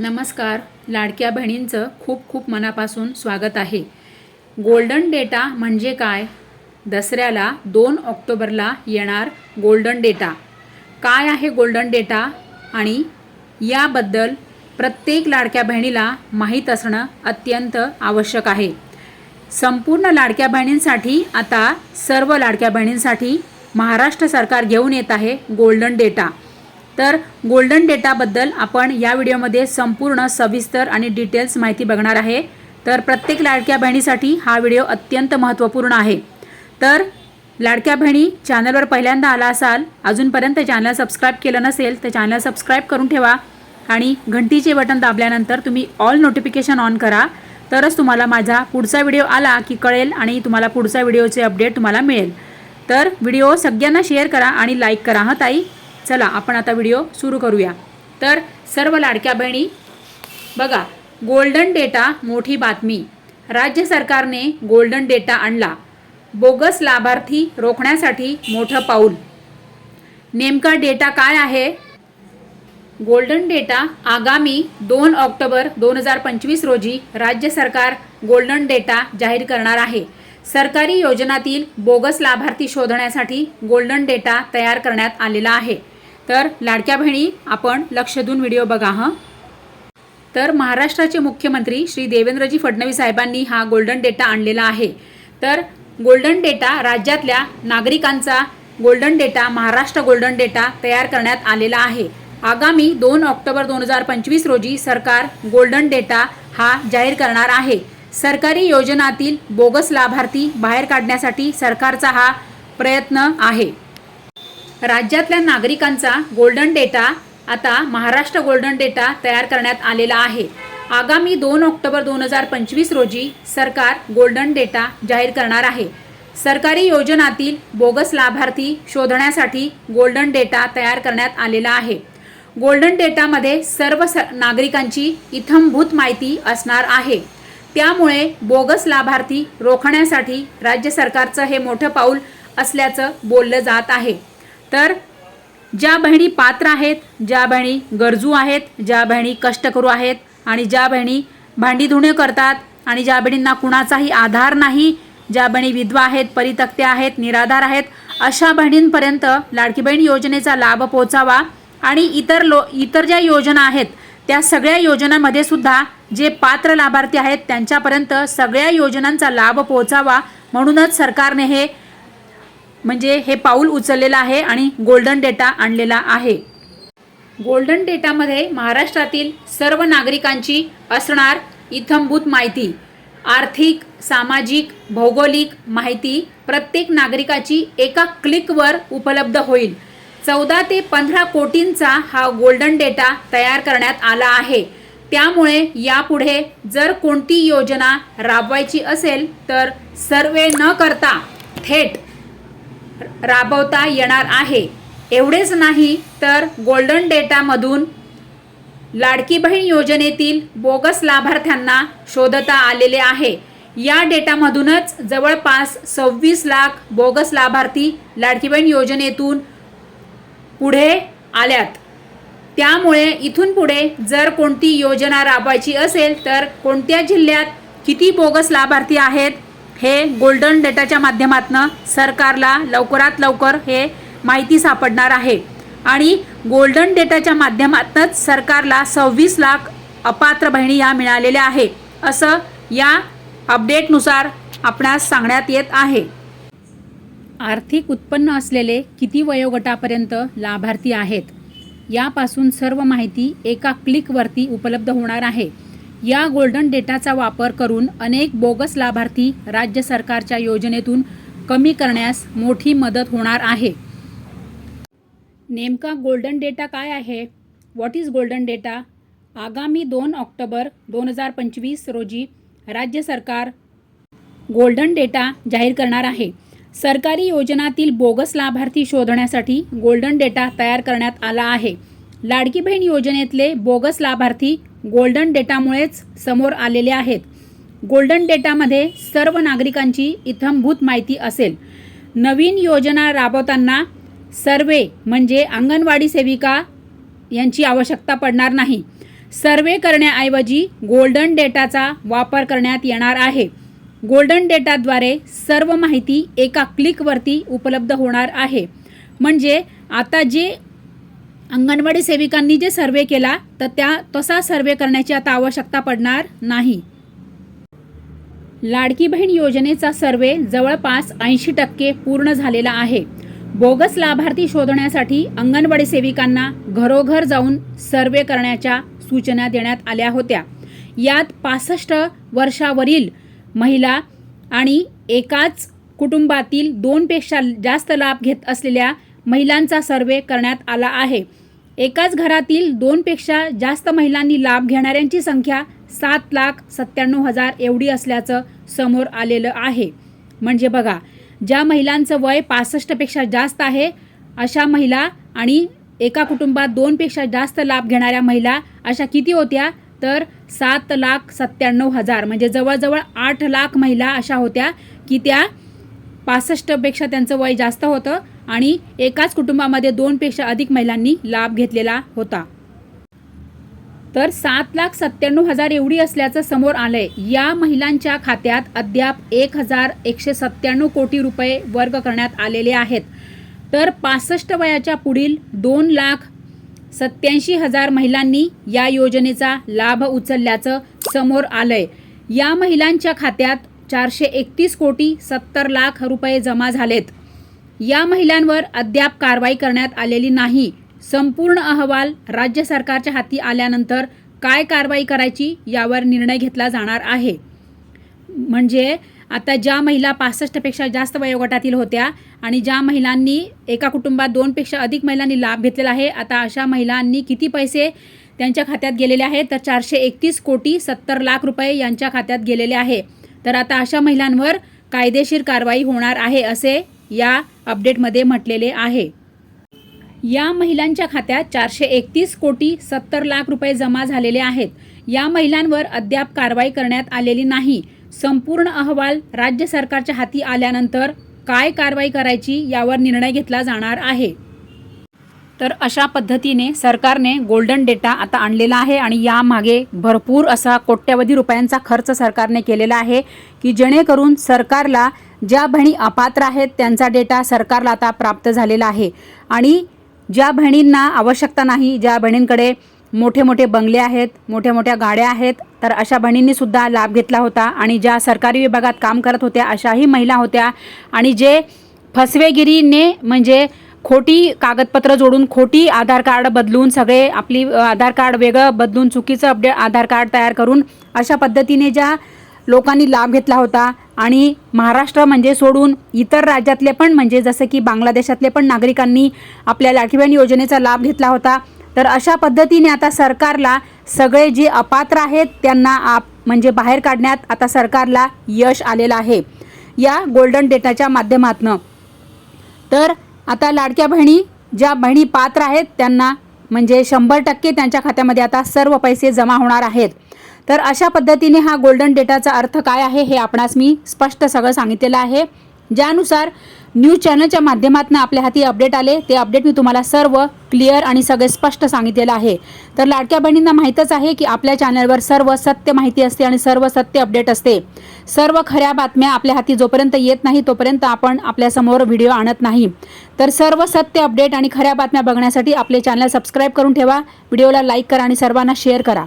नमस्कार. लाडक्या बहिणींचं खूप खूप मनापासून स्वागत आहे. गोल्डन डेटा म्हणजे काय? दसऱ्याला दोन ऑक्टोबरला येणार गोल्डन डेटा. काय आहे गोल्डन डेटा? आणि याबद्दल प्रत्येक लाडक्या बहिणीला माहीत असणं अत्यंत आवश्यक आहे. संपूर्ण लाडक्या बहिणींसाठी आता सर्व लाडक्या बहिणींसाठी महाराष्ट्र सरकार घेऊन येत आहे गोल्डन डेटा. तर गोल्डन डेटाबद्दल आपण या व्हिडिओमध्ये संपूर्ण सविस्तर आणि डिटेल्स माहिती बघणार आहे. तर प्रत्येक लाडक्या बहिणीसाठी हा व्हिडिओ अत्यंत महत्त्वपूर्ण आहे. तर लाडक्या बहिणी चॅनलवर पहिल्यांदा आला असाल अजूनपर्यंत चॅनल सबस्क्राईब केलं नसेल तर चॅनल सबस्क्राईब करून ठेवा आणि घंटीचे बटन दाबल्यानंतर तुम्ही ऑल नोटिफिकेशन ऑन करा. तरच तुम्हाला माझा पुढचा व्हिडिओ आला की कळेल आणि तुम्हाला पुढचा व्हिडिओचे अपडेट तुम्हाला मिळेल. तर व्हिडिओ सगळ्यांना शेअर करा आणि लाईक करा हां ताई? चला आपण आता व्हिडिओ सुरू करूया. तर सर्व लाडक्या बहिणी बघा गोल्डन डेटा मोठी बातमी. राज्य सरकारने गोल्डन डेटा आणला. बोगस लाभार्थी रोखण्यासाठी मोठं पाऊल. नेमका डेटा काय आहे? गोल्डन डेटा आगामी दोन ऑक्टोबर दोन हजार पंचवीस रोजी राज्य सरकार गोल्डन डेटा जाहीर करणार आहे. सरकारी योजनातील बोगस लाभार्थी शोधण्यासाठी गोल्डन डेटा तयार करण्यात आलेला आहे. तर लाडक्या बहिणी आपण लक्ष देऊन व्हिडिओ बघा हं? तर महाराष्ट्राचे मुख्यमंत्री श्री देवेंद्रजी फडणवीस साहेबांनी हा गोल्डन डेटा आणलेला आहे. तर गोल्डन डेटा राज्यातल्या नागरिकांचा golden data Maharashtra golden data तयार करण्यात आलेला आहे. आगामी दोन ऑक्टोबर दोन हजार पंचवीस रोजी सरकार गोल्डन डेटा हा जाहीर करणार आहे. सरकारी योजनातील बोगस लाभार्थी बाहेर काढण्यासाठी सरकारचा हा प्रयत्न आहे. राज्यातल्या नागरिकांचा गोल्डन डेटा आता महाराष्ट्र गोल्डन डेटा तयार करण्यात आलेला आहे. आगामी दोन ऑक्टोबर दोन हजार पंचवीस रोजी सरकार गोल्डन डेटा जाहीर करणार आहे. सरकारी योजनातील बोगस लाभार्थी शोधण्यासाठी गोल्डन डेटा तयार करण्यात आलेला आहे. गोल्डन डेटामध्ये सर्व स नागरिकांची इथंभूत माहिती असणार आहे. त्यामुळे बोगस लाभार्थी रोखण्यासाठी राज्य सरकारचं हे मोठं पाऊल असल्याचं बोललं जात आहे. तर ज्या बहिणी पात्र आहेत ज्या बहिणी गरजू आहेत ज्या बहिणी कष्ट करू आहेत आणि ज्या बहिणी भांडी धुणे करतात आणि ज्या बहिणींना कुणाचाही आधार नाही ज्या बहिणी विधवा आहेत परितक्त्या आहेत निराधार आहेत अशा बहिणींपर्यंत लाडकी बहीण योजनेचा लाभ पोचावा आणि इतर लो इतर ज्या योजना आहेत त्या सगळ्या योजनांमध्ये सुद्धा जे पात्र लाभार्थी आहेत त्यांच्यापर्यंत सगळ्या योजनांचा लाभ पोचावा म्हणूनच सरकारने हे म्हणजे हे पाऊल उचललेलं आहे आणि गोल्डन डेटा आणलेला आहे. गोल्डन डेटामध्ये महाराष्ट्रातील सर्व नागरिकांची असणार इथंभूत माहिती आर्थिक सामाजिक भौगोलिक माहिती प्रत्येक नागरिकाची एका क्लिकवर उपलब्ध होईल. चौदा ते पंधरा कोटींचा हा गोल्डन डेटा तयार करण्यात आला आहे. त्यामुळे यापुढे जर कोणती योजना राबवायची असेल तर सर्वे न करता थेट राबवता येणार आहे. एवढेच नाही तर गोल्डन डेटामधून लाडकी बहीण योजनेतील बोगस लाभार्थ्यांना शोधता आलेले आहे. या डेटामधूनच जवळपास सव्वीस लाख बोगस लाभार्थी लाडकी बहीण योजनेतून पुढे आल्यात. त्यामुळे इथून पुढे जर कोणती योजना राबवायची असेल तर कोणत्या जिल्ह्यात किती बोगस लाभार्थी आहेत हे गोल्डन डेटाच्या माध्यमातून सरकारला लवकरात लवकर हे माहिती सापडणार आहे. आणि गोल्डन डेटाच्या माध्यमातूनच सरकारला सव्वीस लाख अपात्र बहिणी या मिळालेल्या आहे असं या अपडेटनुसार आपणास सांगण्यात येत आहे. आर्थिक उत्पन्न असलेले किती वयोगटापर्यंत लाभार्थी आहेत यापासून सर्व माहिती एका क्लिकवरती उपलब्ध होणार आहे. या गोल्डन डेटाचा वापर करून अनेक बोगस लाभार्थी राज्य सरकारच्या योजनेतून कमी करण्यास मोठी मदत होणार आहे. नेमका गोल्डन डेटा काय आहे? व्हॉट इज गोल्डन डेटा आगामी दोन ऑक्टोबर दोन हजार पंचवीस रोजी राज्य सरकार गोल्डन डेटा जाहीर करणार आहे. सरकारी योजनातील बोगस लाभार्थी शोधण्यासाठी गोल्डन डेटा तयार करण्यात आला आहे. लाडकी बहीण योजनेतले बोगस लाभार्थी गोल्डन डेटामुळेच समोर आलेले आहेत. गोल्डन डेटामध्ये सर्व नागरिकांची इथंभूत माहिती असेल. नवीन योजना राबवताना सर्वे म्हणजे अंगणवाडी सेविका यांची आवश्यकता पडणार नाही. सर्वे करण्याऐवजी गोल्डन डेटाचा वापर करण्यात येणार आहे. गोल्डन डेटाद्वारे सर्व माहिती एका क्लिकवरती उपलब्ध होणार आहे. म्हणजे आता जे अंगणवाडी सेविकांनी जे सर्वे केला तर त्या तसा सर्वे करण्याची आता आवश्यकता पडणार नाही. लाडकी बहीण योजनेचा सर्वे जवळपास ऐंशी टक्के पूर्ण झालेला आहे. बोगस लाभार्थी शोधण्यासाठी अंगणवाडी सेविकांना घरोघर जाऊन सर्वे करण्याच्या सूचना देण्यात आल्या होत्या. यात पासष्ट वर्षावरील महिला आणि एकाच कुटुंबातील दोनपेक्षा जास्त लाभ घेत असलेल्या महिलांचा सर्वे करण्यात आला आहे. एकाच घरातील दोनपेक्षा जास्त महिलांनी लाभ घेणाऱ्यांची संख्या सात लाख सत्त्याण्णव हजार एवढी असल्याचं समोर आलेलं आहे. म्हणजे बघा ज्या महिलांचं वय पासष्टपेक्षा जास्त आहे अशा महिला आणि एका कुटुंबात दोनपेक्षा जास्त लाभ घेणाऱ्या महिला अशा किती होत्या? तर सात लाख सत्त्याण्णव हजार म्हणजे जवळजवळ आठ लाख महिला अशा होत्या की त्या पासष्टपेक्षा त्यांचं वय जास्त होतं. आणि एकाच कुटुंबामध्ये दोनपेक्षा अधिक महिलांनी लाभ घेतलेला होता. तर सात लाख सत्त्याण्णव हजार एवढी असल्याचं समोर आलंय. या महिलांच्या खात्यात अद्याप एक हजार एकशे सत्त्याण्णव कोटी रुपये वर्ग करण्यात आलेले आहेत. तर पासष्ट वयाच्या पुढील दोन लाख सत्याऐंशी हजार महिलांनी या योजनेचा लाभ उचलल्याचं समोर आलंय. या महिलांच्या खात्यात चारशे एकतीस कोटी सत्तर लाख रुपये जमा झालेत. या महिलांवर अद्याप कारवाई करण्यात आलेली नाही. संपूर्ण अहवाल राज्य सरकारच्या हाती आल्यानंतर काय कारवाई करायची यावर निर्णय घेतला जाणार आहे. म्हणजे आता ज्या महिला पासष्टपेक्षा जास्त वयोगटातील होत्या आणि ज्या महिलांनी एका कुटुंबात दोनपेक्षा अधिक महिलांनी लाभ घेतलेला आहे आता अशा महिलांनी किती पैसे त्यांच्या खात्यात गेलेले आहेत? तर चारशे एकतीस कोटी सत्तर लाख रुपये यांच्या खात्यात गेलेले आहे. तर आता अशा महिलांवर कायदेशीर कारवाई होणार आहे असे या अपडेटमध्ये म्हटलेले आहे. या महिलांच्या खात्यात चारशे एकतीस कोटी सत्तर लाख रुपये जमा झालेले आहेत. या महिलांवर अद्याप कारवाई करण्यात आलेली नाही. संपूर्ण अहवाल राज्य सरकारच्या हाती आल्यानंतर काय कारवाई करायची यावर निर्णय घेतला जाणार आहे. तर अशा पद्धतीने सरकारने गोल्डन डेटा आता आणलेला आहे आणि यामागे भरपूर असा कोट्यवधी रुपयांचा खर्च सरकारने केलेला आहे की जेणेकरून सरकारला ज्या बहिणी अपात्र आहेत त्यांचा डेटा सरकारला आता प्राप्त झालेला आहे. आणि ज्या बहिणींना आवश्यकता नाही ज्या बहिणींकडे मोठे मोठे बंगले आहेत मोठ्या मोठ्या गाड्या आहेत तर अशा बहिणींनीसुद्धा लाभ घेतला होता. आणि ज्या सरकारी विभागात काम करत होत्या अशाही महिला होत्या. आणि जे फसवेगिरीने म्हणजे खोटी कागदपत्र जोडून खोटी आधार कार्ड बदलून सगळे आपली आधार कार्ड वेगळं बदलून चुकीचं अपडेट आधार कार्ड तयार करून अशा पद्धतीने ज्या लोकांनी लाभ घेतला होता. आणि महाराष्ट्र म्हणजे सोडून इतर राज्यातले पण म्हणजे जसं की बांगलादेशातले पण नागरिकांनी आपल्या लाडकी बहीण योजनेचा लाभ घेतला होता. तर अशा पद्धतीने आता सरकारला सगळे जे अपात्र आहेत त्यांना आप म्हणजे बाहेर काढण्यात आता सरकारला यश आलेलं आहे. या गोल्डन डेटाच्या माध्यमातनं. तर आता लाडक्या बहिणी ज्या बहिणी पात्र आहेत त्यांना म्हणजे शंभर टक्के त्यांच्या खात्यामध्ये आता सर्व पैसे जमा होणार आहेत. तर अशा पद्धतीने हा गोल्डन डेटाचा अर्थ काय आहे हे आपणास मी स्पष्ट सगळं सांगितलेलं आहे. ज्यानुसार न्यूज चॅनलच्या माध्यमातून आपल्या हाती अपडेट आले ते अपडेट मी तुम्हाला सर्व क्लिअर आणि सगळे स्पष्ट सांगितलेलं आहे. तर लाडक्या बहिणींना माहीतच आहे की आपल्या चॅनलवर सर्व सत्य माहिती असते आणि सर्व सत्य अपडेट असते. सर्व खऱ्या बातम्या आपल्या हाती जोपर्यंत येत नाही तोपर्यंत आपण आपल्यासमोर व्हिडिओ आणत नाही. तर सर्व सत्य अपडेट आणि खऱ्या बातम्या बघण्यासाठी आपले चॅनल सबस्क्राईब करून ठेवा. व्हिडिओला लाईक करा आणि सर्वांना शेअर करा.